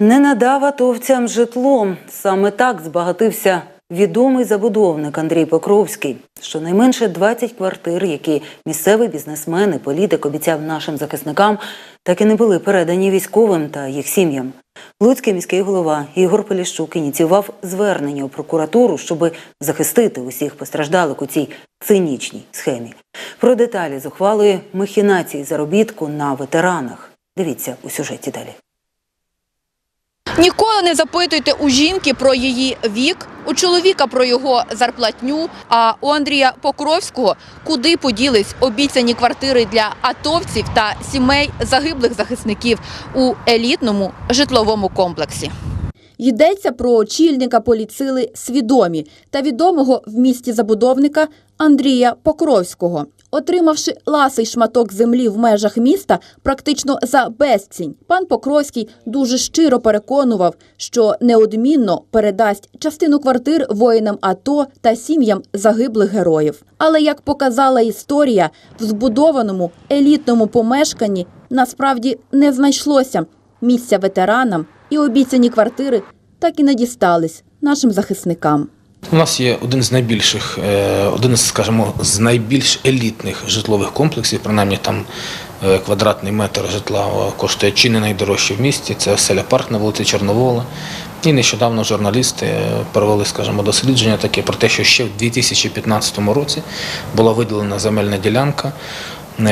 Не надав атовцям житло. Саме так збагатився відомий забудовник Андрій Покровський. Щонайменше 20 квартир, які місцевий бізнесмен і політик обіцяв нашим захисникам, так і не були передані військовим та їх сім'ям. Луцький міський голова Ігор Поліщук ініціював звернення у прокуратуру, щоб захистити усіх постраждалих у цій цинічній схемі. Про деталі зухвалої махінації заробітку на ветеранах. Дивіться у сюжеті далі. Ніколи не запитуйте у жінки про її вік, у чоловіка про його зарплатню. А у Андрія Покровського куди поділись обіцяні квартири для атовців та сімей загиблих захисників у елітному житловому комплексі. Йдеться про очільника поліцили свідомі та відомого в місті забудовника Андрія Покровського. Отримавши ласий шматок землі в межах міста практично за безцінь, пан Покровський дуже щиро переконував, що неодмінно передасть частину квартир воїнам АТО та сім'ям загиблих героїв. Але як показала історія, в збудованому елітному помешканні насправді не знайшлося місця ветеранам, і обіцяні квартири так і не дістались нашим захисникам. У нас є один з найбільших, е, один скажімо, з найбільш елітних житлових комплексів, принаймні там е, квадратний метр житла коштує чи не найдорожче в місті. Це оселя парк на вулиці Чорновола. І нещодавно журналісти е, провели, скажімо, дослідження таке про те, що ще в 2015 році була виділена земельна ділянка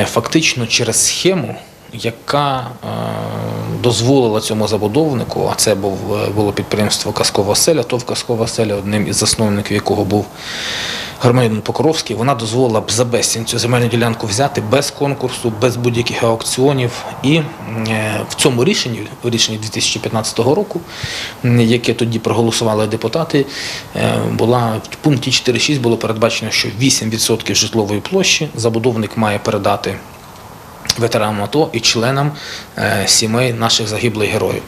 фактично через схему, яка е, дозволила цьому забудовнику, а це е, було підприємство Казкова селя, ТОВ Казкова селя, одним із засновників якого був громадянин Покровський, вона дозволила б за безцінь цю земельну ділянку взяти без конкурсу, без будь-яких аукціонів. І е, в цьому рішенні, в рішенні 2015 року, яке тоді проголосували депутати, була в пункті 4.6 було передбачено, що 8% житлової площі забудовник має передати ветеранам АТО і членам е, сімей наших загиблих героїв.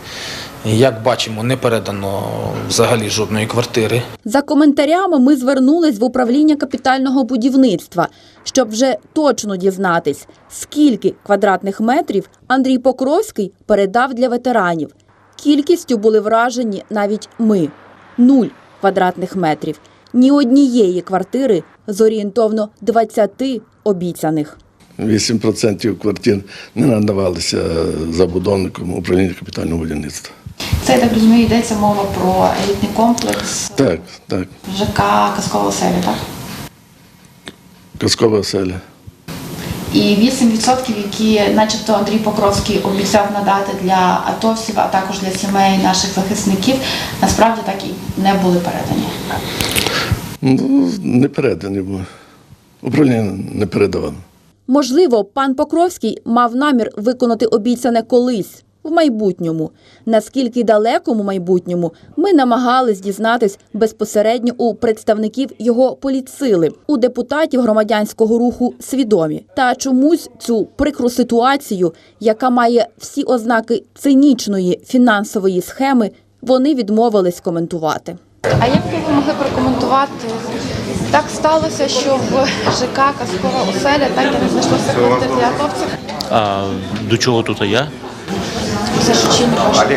Як бачимо, не передано взагалі жодної квартири. За коментарями ми звернулись в управління капітального будівництва, щоб вже точно дізнатись, скільки квадратних метрів Андрій Покровський передав для ветеранів. Кількістю були вражені навіть ми нуль квадратних метрів, ні однієї квартири з орієнтовно 20 обіцяних. 8% квартир не надавалися забудовникам управління капітального будівництва. Це, я так розумію, йдеться мова про елітний комплекс Так, так. ЖК Казкова селя, так? Казкова оселя. І 8%, які начебто Андрій Покровський обіцяв надати для атовців, а також для сімей наших захисників, насправді так і не були передані. Ну, не передані були. Управління не передавало. Можливо, пан Покровський мав намір виконати обіцяне колись в майбутньому. Наскільки далекому майбутньому ми намагались дізнатись безпосередньо у представників його політсили, у депутатів громадянського руху свідомі. Та чомусь цю прикру ситуацію, яка має всі ознаки цинічної фінансової схеми, вони відмовились коментувати. А як би ви могли прокоментувати? Так сталося, що в ЖК Казкова оселя так і не знайшлося квартир для атовців. А до чого тут я? За ж вашого.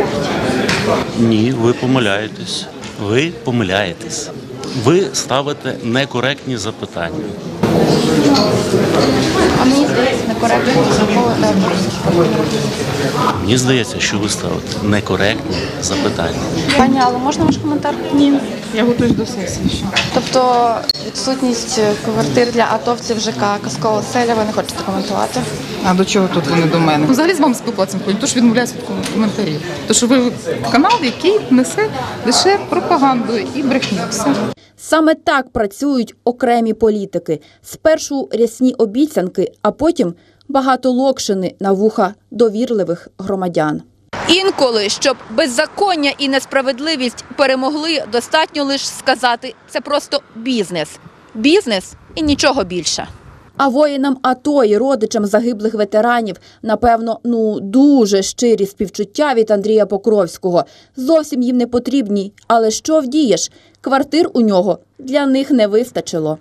Ні, ви помиляєтесь. Ви помиляєтесь. Ви ставите некоректні запитання. А мені здається, розраховувати Мені здається, що ви ставите некоректні запитання. Пані, але можна ваш коментар? Ні, я готуюсь до сесії. ще. Тобто відсутність квартир для атовців ЖК Казкова оселя ви не хочете коментувати? А до чого тут вони до мене? Взагалі з вами спілкуватися не хочу, тож відмовляюся від ком- коментарів. Тому що ви канал, який несе лише пропаганду і брехню. Все. Саме так працюють окремі політики. Спершу рясні обіцянки, а потім багато локшини на вуха довірливих громадян. Інколи, щоб беззаконня і несправедливість перемогли, достатньо лише сказати це просто бізнес. Бізнес і нічого більше. А воїнам АТО і родичам загиблих ветеранів, напевно, ну дуже щирі співчуття від Андрія Покровського. Зовсім їм не потрібні. Але що вдієш? Квартир у нього для них не вистачило.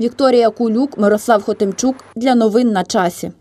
Вікторія Кулюк, Мирослав Хотимчук для новин на часі.